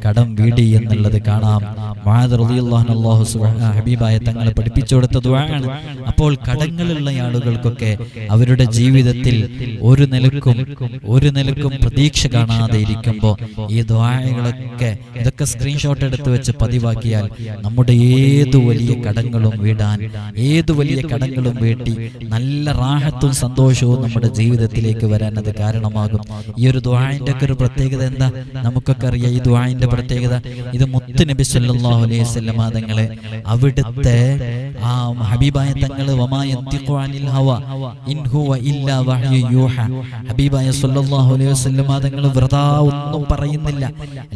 കടം വീടി എന്നുള്ളത് കാണാം. അല്ലാഹു സുബ്ഹാനഹു ഹബീബായ തങ്ങളെ പഠിപ്പിച്ചു കൊടുത്ത അപ്പോൾ കടങ്ങളുള്ള ആളുകൾക്കൊക്കെ അവരുടെ ജീവിതത്തിൽ ഒരു നിലക്കും ഒരു നിലക്കും പ്രതീക്ഷ കാണാതെ ഇരിക്കുമ്പോൾ ഈ ദ്വാരകളൊക്കെ ഇതൊക്കെ സ്ക്രീൻഷോട്ട് എടുത്ത് വെച്ച് പതിവാക്കിയാൽ നമ്മുടെ ഏത് വലിയ കടങ്ങളും വീടാൻ ഏത് വലിയ കടങ്ങളും വീട്ടി നല്ല റാഹത്തും സന്തോഷവും നമ്മുടെ ജീവിതത്തിലേക്ക് വരാൻ അത് കാരണമാകും. ഈ ഒരു ദ്വാഴിന്റെ ഒക്കെ ഒരു പ്രത്യേകത എന്താ? നമുക്കൊക്കെ അറിയാം ഈ ദുആയിന്റെ പ്രത്യേകത. ഇത് മുത്ത് നബി സല്ലല്ലാഹു അലൈഹി വസല്ലം തങ്ങളെ അവിടുത്തെ ആ ഹബീബായ യൂഹ. ഹബീബായ സല്ലല്ലാഹു അലൈഹി വസല്ലം തങ്ങൾ വ്രതാ ഒന്നും പറയുന്നില്ല.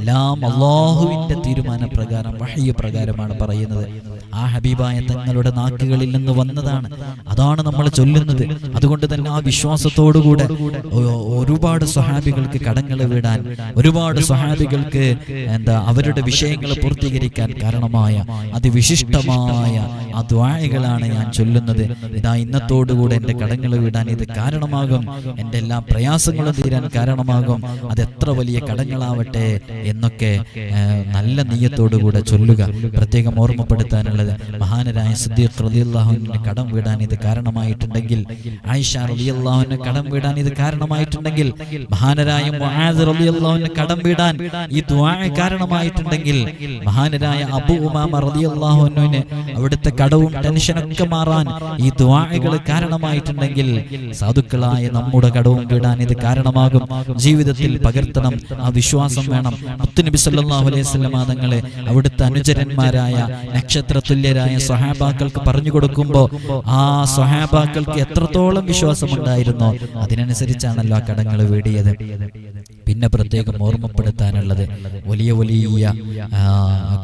എല്ലാം അള്ളാഹുവിന്റെ തീരുമാന പ്രകാരം വഹ്യ പ്രകാരമാണ് പറയുന്നത്. ആ ഹബീബായ തങ്ങളുടെ നാക്കുകളിൽ നിന്ന് വന്നതാണ്. അതാണ് നമ്മൾ ചൊല്ലുന്നത്. അതുകൊണ്ട് തന്നെ ആ വിശ്വാസത്തോടുകൂടെ ഒരുപാട് സ്വഹാബികൾക്ക് കടങ്ങൾ വീടാൻ ഒരുപാട് സ്വഹാബികൾക്ക് എന്താ അവരുടെ വിഷയങ്ങൾ പൂർത്തീകരിക്കാൻ കാരണമായ അതിവിശിഷ്ടമായ ആ ദ്വായകളാണ് ഞാൻ ചൊല്ലുന്നത്. ഇതാ ഇന്നത്തോടുകൂടെ എന്റെ കടങ്ങൾ വീടാൻ ഇത് കാരണമാകും. എന്റെ എല്ലാ പ്രയാസങ്ങളും തീരാൻ കാരണമാകും. അത് എത്ര വലിയ കടങ്ങളാവട്ടെ എന്നൊക്കെ നല്ല നീയത്തോടുകൂടെ ചൊല്ലുക. പ്രത്യേകം ഓർമ്മപ്പെടുത്താനുള്ളത് മഹാനരായ സിദ്ദീഖ് റളിയല്ലാഹുവിനെ കടം വീടാൻ ഇത് കാരണമായിട്ടുണ്ടെങ്കിൽ ആയിഷ റളിയല്ലാഹുവിനെ കടം വീടാൻ ഇത് കാരണമായിട്ടുണ്ടെങ്കിൽ മഹാനരായ മുആദ് റളിയല്ലാഹുവിനെ കടം വീടാൻ ഈ ദുആ കാരണമായിട്ടുണ്ടെങ്കിൽ മഹാനരായ അബൂ ഉമാമ റളിയല്ലാഹുവിന് അവിടുത്തെ കടവും ടെൻഷനൊക്കെ മാറാൻ ഈ ദുആകൾ കാരണമായിട്ടുണ്ടെങ്കിൽ സാധുക്കളായ നമ്മുടെ കടവും വീടാൻ ഇത് കാരണമാകും. ജീവിതത്തിൽ പകർത്തണം ആ വിശ്വാസം വേണം. മുത്തുനബി സല്ലല്ലാഹു അലൈഹി വസല്ലം തങ്ങളെ അവിടുത്തെ അനുചരന്മാരായ നക്ഷത്ര തുല്യരായ സ്വഹാബാക്കൾക്ക് പറഞ്ഞു കൊടുക്കുമ്പോൾ ആ സ്വഹാബാക്കൾക്ക് എത്രത്തോളം വിശ്വാസമുണ്ടായിരുന്നോ? അതിനനുസരിച്ചാണല്ലോ ആ കടങ്ങൾ വീടിയത്. പിന്നെ പ്രത്യേകം ഓർമ്മപ്പെടുത്താനുള്ളത് വലിയ വലിയ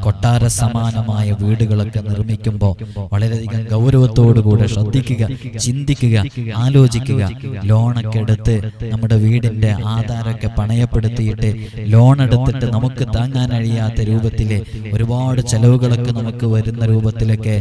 കൊട്ടാര സമാനമായ വീടുകളൊക്കെ നിർമ്മിക്കുമ്പോൾ വളരെയധികം ഗൗരവത്തോടുകൂടെ ശ്രദ്ധിക്കുക ചിന്തിക്കുക ആലോചിക്കുക. ലോണൊക്കെ എടുത്ത് നമ്മുടെ വീടിന്റെ ആധാരമൊക്കെ പണയപ്പെടുത്തിയിട്ട് ലോൺ എടുത്തിട്ട് നമുക്ക് താങ്ങാൻ കഴിയാത്ത രൂപത്തിൽ ഒരുപാട് ചെലവുകളൊക്കെ നമുക്ക് വരുന്ന രൂപത്തിലൊക്കെ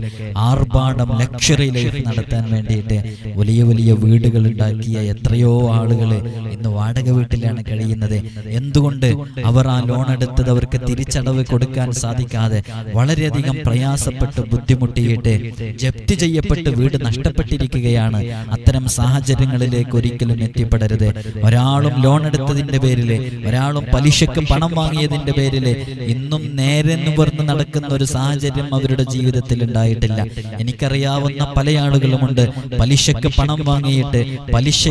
ആർഭാടം ലക്ഷറി ലൈഫ് നടത്താൻ വേണ്ടിയിട്ട് വലിയ വലിയ വീടുകൾ ഉണ്ടാക്കിയ എത്രയോ ആളുകൾ ഇന്ന് വാടക വീട്ടിലാണ് കഴിയുന്നത്. എന്തുകൊണ്ട് അവർ ആ ലോൺ എടുത്തത് അവർക്ക് തിരിച്ചടവ് കൊടുക്കാൻ സാധിക്കാതെ വളരെയധികം പ്രയാസപ്പെട്ട് ബുദ്ധിമുട്ടിയിട്ട് ജപ്തി ചെയ്യപ്പെട്ട് വീട് നഷ്ടപ്പെട്ടിരിക്കുകയാണ്. അത്തരം സാഹചര്യങ്ങളിലേക്ക് ഒരിക്കലും എത്തിപ്പെടരുത്. ഒരാളും ലോൺ എടുത്തതിന്റെ പേരിൽ ഒരാളും പലിശക്ക് പണം വാങ്ങിയതിന്റെ പേരിൽ ഇന്നും നേരെ നിവർന്ന് നടക്കുന്ന ഒരു സാഹചര്യം അവരുടെ ജീവിതത്തിൽ ഉണ്ടായിട്ടില്ല. എനിക്കറിയാവുന്ന പല ആളുകളുമുണ്ട്. പലിശക്ക് പണം വാങ്ങിയിട്ട് പലിശ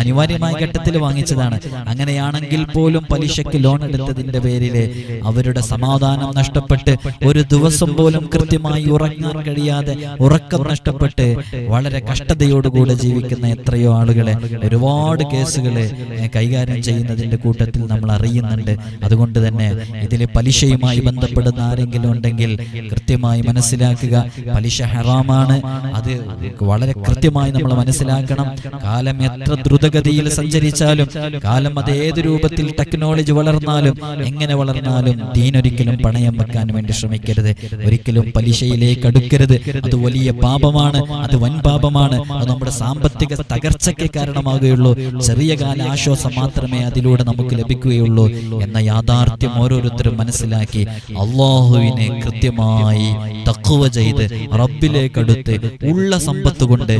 അനിവാര്യമായ ഘട്ടത്തിൽ വാങ്ങിച്ചതാണ്. അങ്ങനെയാണെങ്കിൽ പോലും പലിശയ്ക്ക് ലോൺ എടുത്തതിന്റെ പേരിൽ അവരുടെ സമാധാനം നഷ്ടപ്പെട്ട് ഒരു ദിവസം പോലും കൃത്യമായി ഉറങ്ങാൻ കഴിയാതെ ഉറക്കം നഷ്ടപ്പെട്ട് വളരെ കഷ്ടതയോടുകൂടെ ജീവിക്കുന്ന എത്രയോ ആളുകളെ ഒരുപാട് കേസുകളെ കൈകാര്യം ചെയ്യുന്നതിന്റെ കൂട്ടത്തിൽ നമ്മൾ അറിയുന്നുണ്ട്. അതുകൊണ്ട് തന്നെ ഇതിൽ പലിശയുമായി ബന്ധപ്പെടുന്ന ആരെങ്കിലും ഉണ്ടെങ്കിൽ കൃത്യമായി മനസ്സിലാക്കുക. പലിശ ഹറാമാണ്. അത് വളരെ കൃത്യമായി നമ്മൾ മനസ്സിലാക്കണം. കാലം എത്ര ദ്രുതഗതിയിൽ സഞ്ചരിച്ചാലും കാലം അത് ഏത് രൂപത്തിൽ ടെക്നോളജി വളർന്നാലും എങ്ങനെ വളർന്നാലും ദീനൊരിക്കലും പണയം വെക്കാൻ വേണ്ടി ശ്രമിക്കരുത്. ഒരിക്കലും പലിശയിലേക്ക് അടുക്കരുത്. അത് വലിയ പാപമാണ് അത് വൻ പാപമാണ്. അത് നമ്മുടെ സാമ്പത്തിക തകർച്ചയ്ക്ക് കാരണമാകുകയുള്ളൂ. ചെറിയ കാല ആശ്വാസം മാത്രമേ അതിലൂടെ നമുക്ക് ലഭിക്കുകയുള്ളൂ എന്ന യാഥാർത്ഥ്യം ഓരോരുത്തരും മനസ്സിലാക്കി അള്ളാഹുവിനെ കൃത്യമായി തക്കുവ ചെയ്ത് റബ്ബിലേക്ക് അടുത്ത് ഉള്ള സമ്പത്ത് കൊണ്ട്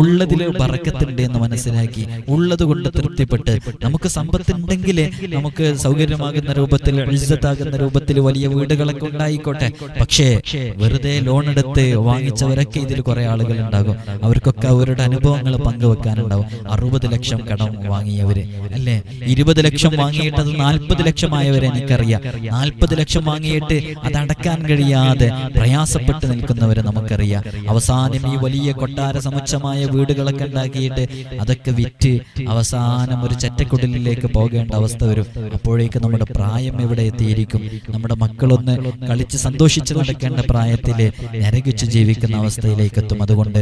ഉള്ളതിലെ ബറക്കത്തുണ്ട് എന്ന് മനസ്സിലാക്കി ഉള്ളത് കൊണ്ട് തൃപ്തിപ്പെട്ട് നമുക്ക് സമ്പത്ത് ഉണ്ടെങ്കിലേ നമുക്ക് സൗകര്യമാകുന്ന രൂപത്തിൽ ഇജ്ജത്താകുന്ന രൂപത്തിൽ വലിയ വീടുകളൊക്കെ ഉണ്ടായിക്കോട്ടെ. പക്ഷേ വെറുതെ ലോൺ എടുത്ത് വാങ്ങിച്ചവരൊക്കെ ഇതിൽ കുറെ ആളുകൾ ഉണ്ടാകും അവർക്കൊക്കെ അവരുടെ അനുഭവങ്ങൾ പങ്കുവെക്കാനുണ്ടാവും. അറുപത് ലക്ഷം കടം വാങ്ങിയവര്. അല്ലേ? ഇരുപത് ലക്ഷം വാങ്ങിയിട്ട് അത് നാൽപ്പത് ലക്ഷമായവരെ എനിക്കറിയാം. നാൽപ്പത് ലക്ഷം വാങ്ങിയിട്ട് അത് അടക്കാൻ കഴിയാതെ പ്രയാസപ്പെട്ട് നിൽക്കുന്നവരെ നമുക്കറിയാം. അവസാനം ഈ വലിയ കൊട്ടാര സമുച്ചമായ വീടുകളൊക്കെ ഉണ്ടാക്കിയിട്ട് അതൊക്കെ വിറ്റ് അവസാനം ഒരു ചെറ്റക്കുടലിലേക്ക് പോകേണ്ട അവസ്ഥ വരും. അപ്പോഴേക്ക് നമ്മുടെ പ്രായം എവിടെ എത്തിയിരിക്കും? നമ്മുടെ മക്കളൊന്ന് കളിച്ച് സന്തോഷിച്ച് നടക്കേണ്ട പ്രായത്തിൽ നരകിച്ച് ജീവിക്കുന്ന അവസ്ഥയിലേക്ക് എത്തും. അതുകൊണ്ട്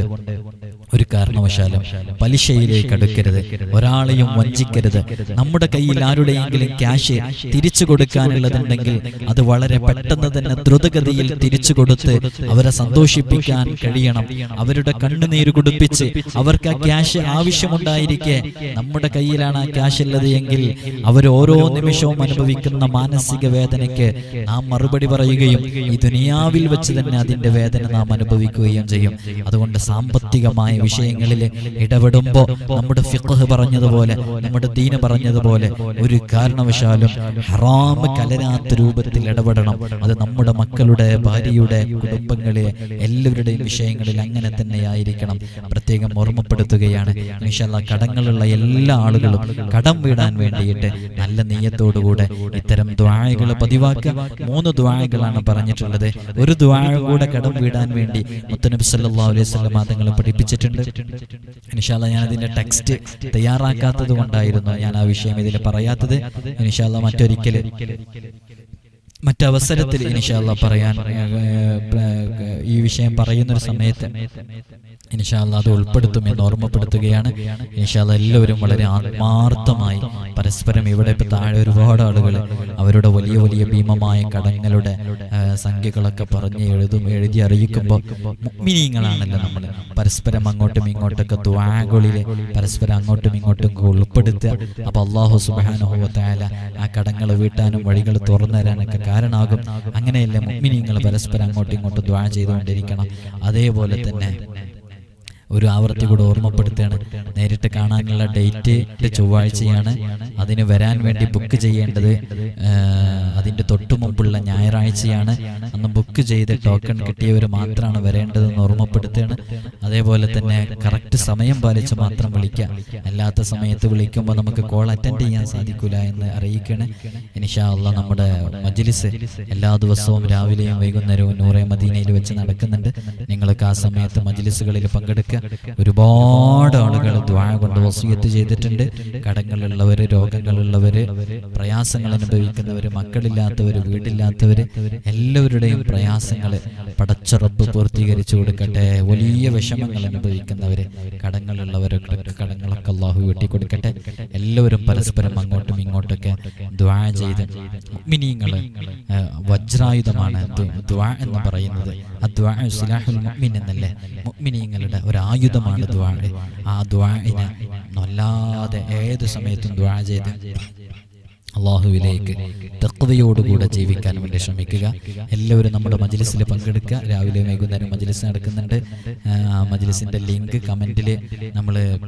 ഒരു കാരണവശാലും പലിശയിലേക്ക് അടുക്കരുത്. ഒരാളെയും വഞ്ചിക്കരുത്. നമ്മുടെ കയ്യിൽ ആരുടെയെങ്കിലും ക്യാഷ് തിരിച്ചു കൊടുക്കാനുള്ളതുണ്ടെങ്കിൽ അത് വളരെ പെട്ടെന്ന് തന്നെ ദ്രുതഗതിയിൽ തിരിച്ചു കൊടുത്ത് അവരെ സന്തോഷിപ്പിക്കാൻ കഴിയണം. അവരുടെ കണ്ണുനീര് കുടിപ്പിച്ച് അവർക്ക് ആ ക്യാഷ് ആവശ്യമുണ്ടായിരിക്കെ നമ്മുടെ കയ്യിലാണ് ആ ക്യാഷ് ഉള്ളത് എങ്കിൽ അവർ ഓരോ നിമിഷവും അനുഭവിക്കുന്ന മാനസിക വേദനയ്ക്ക് നാം മറുപടി പറയുകയും ഈ ദുനിയാവിൽ വെച്ച് തന്നെ അതിന്റെ വേദന നാം അനുഭവിക്കുകയും ചെയ്യും. അതുകൊണ്ട് സാമ്പത്തികമായ വിഷയങ്ങളിൽ ഇടപെടുമ്പോൾ നമ്മുടെ ഫിഖ് പറഞ്ഞതുപോലെ നമ്മുടെ ദീന പറഞ്ഞതുപോലെ ഒരു കാരണവശാലും ഹറാമ് കലരാത്ത രൂപത്തിൽ ഇടപെടണം. അത് നമ്മുടെ മക്കളുടെ ഭാര്യയുടെ കുടുംബങ്ങളെ എല്ലാവരുടെയും വിഷയങ്ങളിൽ അങ്ങനെ തന്നെ ആയിരിക്കണം പ്രത്യേകം ഓർമ്മപ്പെടുത്തുകയാണ്. കടങ്ങളുള്ള എല്ലാ ആളുകളും കടം വീടാൻ വേണ്ടിയിട്ട് നല്ല നീയത്തോടുകൂടെ ഇത്തരം ദ്വാഴകൾ പതിവാക്കുക. മൂന്ന് ദ്വാഴകളാണ് പറഞ്ഞിട്ടുള്ളത്. ഒരു ദ്വാഴ കൂടെ കടം വീടാൻ വേണ്ടി മുത്തനബി സല്ലാ അലൈഹി വസല്ലം തങ്ങൾ പഠിപ്പിച്ചിട്ടുണ്ട്. ഇൻഷാല്ല ഞാൻ അതിന്റെ ടെക്സ്റ്റ് തയ്യാറാക്കാത്തത് കൊണ്ടായിരുന്നു ഞാൻ ആ വിഷയം ഇതിൽ പറയാത്തത്. ഇൻഷാല്ല മറ്റൊരിക്കൽ മറ്റവസരത്തിൽ ഇനിഷാല്ല പറയാൻ ഈ വിഷയം പറയുന്ന ഒരു സമയത്ത് ഇനിഷാല്ല അത് ഉൾപ്പെടുത്തും എന്ന് ഓർമ്മപ്പെടുത്തുകയാണ്. ഇനിഷാല്ല എല്ലാവരും വളരെ ആത്മാർത്ഥമായി പരസ്പരം ഇവിടെ ഇപ്പൊ താഴെ ഒരുപാട് ആളുകൾ അവരുടെ വലിയ വലിയ ഭീമമായ കടങ്ങളുടെ സംഖ്യകളൊക്കെ പറഞ്ഞ് എഴുതും എഴുതി അറിയിക്കുമ്പോൾ മുഗ്മിനീങ്ങളാണല്ലോ നമ്മൾ പരസ്പരം അങ്ങോട്ടും ഇങ്ങോട്ടൊക്കെ ദ്വാഗുളിൽ പരസ്പരം അങ്ങോട്ടും ഇങ്ങോട്ടും ഉൾപ്പെടുത്തുക. അപ്പൊ അള്ളാഹു സുബാനുഭവത്തായ ആ കടങ്ങൾ വീട്ടാനും വഴികൾ തുറന്നു തരാനൊക്കെ കാരണമാകും അങ്ങനെയല്ലേ മുഗ്മിനീങ്ങൾ പരസ്പരം അങ്ങോട്ടും ഇങ്ങോട്ടും ദ്വാ ചെയ്തുകൊണ്ടിരിക്കണം. അതേപോലെ തന്നെ ഒരു ആവർത്തി കൂടെ ഓർമ്മപ്പെടുത്തുകയാണ്. നേരിട്ട് കാണാനുള്ള ഡേറ്റ് ചൊവ്വാഴ്ചയാണ്. അതിന് വരാൻ വേണ്ടി ബുക്ക് ചെയ്യേണ്ടത് അതിന്റെ തൊട്ടു മുമ്പുള്ള ഞായറാഴ്ചയാണ്. അന്ന് ബുക്ക് ചെയ്ത് ടോക്കൺ കിട്ടിയവർ മാത്രമാണ് വരേണ്ടതെന്ന് ഓർമ്മപ്പെടുത്തുകയാണ്. അതേപോലെ തന്നെ കറക്റ്റ് സമയം പാലിച്ച് മാത്രം വിളിക്കുക. അല്ലാത്ത സമയത്ത് വിളിക്കുമ്പോൾ നമുക്ക് കോൾ അറ്റൻഡ് ചെയ്യാൻ സാധിക്കില്ല എന്ന് അറിയിക്കണേ ഇനിഷാ അള്ളാ നമ്മുടെ മജ്ലിസ് എല്ലാ ദിവസവും രാവിലെയും വൈകുന്നേരവും നൂറെ മദീനയിൽ വെച്ച് നടക്കുന്നുണ്ട്. നിങ്ങൾക്ക് ആ സമയത്ത് മജ്ലിസുകളിൽ പങ്കെടുക്കുക ഒരുപാട് ആളുകൾ ദ്വാര കൊണ്ട് വസീയത്ത് ചെയ്തിട്ടുണ്ട്. കടങ്ങളുള്ളവര് രോഗങ്ങളുള്ളവര് പ്രയാസങ്ങൾ അനുഭവിക്കുന്നവര് മക്കളില്ലാത്തവര് വീടില്ലാത്തവര് എല്ലാവരുടെയും പ്രയാസങ്ങൾ പടച്ചുറപ്പ് പൂർത്തീകരിച്ചു കൊടുക്കട്ടെ. വലിയ വിഷമങ്ങൾ അനുഭവിക്കുന്നവര് കടങ്ങളുള്ളവരൊക്കെ കടങ്ങളൊക്കെ അള്ളാഹു വെട്ടി കൊടുക്കട്ടെ എല്ലാവരും പരസ്പരം അങ്ങോട്ടും ഇങ്ങോട്ടൊക്കെ ദ്വാ ചെയ്ത് ആ, വജ്രായുധമാണ് ദ്വാ എന്ന് പറയുന്നത്. എന്നല്ലേ? മുഅ്മിനീങ്ങളുടെ ഒരു ആയുധമാണ് ദ്വാ ആ ദ്വാഴിനെ നല്ലാതെ ഏത് സമയത്തും ദ്വാ ചെയ്ത് അള്ളാഹുവിലേക്ക് തക്വയോടുകൂടെ ജീവിക്കാൻ വേണ്ടി ശ്രമിക്കുക. എല്ലാവരും നമ്മുടെ മജ്ലിസിൽ പങ്കെടുക്കുക. രാവിലെ വൈകുന്നേരം മജ്ലിസ് നടക്കുന്നുണ്ട്. ആ മജ്ലിസിന്റെ ലിങ്ക് കമന്റിൽ നമ്മൾ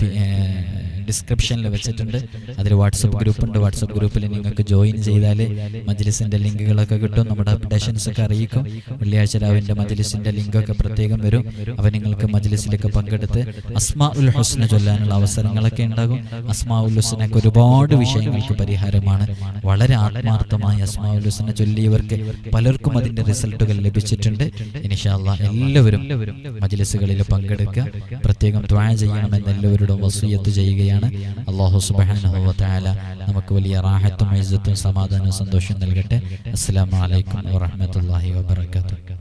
ഡിസ്ക്രിപ്ഷനിൽ വെച്ചിട്ടുണ്ട്. അതിൽ വാട്സപ്പ് ഗ്രൂപ്പ് ഉണ്ട് വാട്സപ്പ് ഗ്രൂപ്പിൽ നിങ്ങൾക്ക് ജോയിൻ ചെയ്താൽ മജ്ലിസിന്റെ ലിങ്കുകളൊക്കെ കിട്ടും. നമ്മുടെ അപ്ഡേഷൻസ് ഒക്കെ അറിയിക്കും. വെള്ളിയാഴ്ച രാവിലെ മജ്ലിസിന്റെ ലിങ്കൊക്കെ പ്രത്യേകം വരും. അപ്പോൾ നിങ്ങൾക്ക് മജ്ലിസിലൊക്കെ പങ്കെടുത്ത് അസ്മാ ഉൽ ഹുസ്ന ചൊല്ലാനുള്ള അവസരങ്ങളൊക്കെ ഉണ്ടാകും. അസ്മാ ഉൽ ഹുസ്നക്ക് ഒരുപാട് വിഷയങ്ങൾക്ക് പരിഹാരമാണ്. വളരെ ആത്മാർത്ഥമായി അസ്മാ ചൊല്ലിയവർക്ക് പലർക്കും അതിന്റെ റിസൾട്ടുകൾ ലഭിച്ചിട്ടുണ്ട്. ഇനിഷാല്ല എല്ലാവരും മജ്ലിസുകളിൽ പങ്കെടുക്കുക. പ്രത്യേകം ദ്വാ ചെയ്യണമെന്ന് എല്ലാവരോടും വസൂയത്ത് ചെയ്യുകയാണ്. അള്ളാഹു വ നമുക്ക് വലിയ റാഹത്തും ഇസ്സത്തും സമാധാനവും സന്തോഷം നൽകട്ടെ. അസ്സാം അലൈക്കും വറഹ്മത്തുള്ളാഹി വബറകാതുഹു.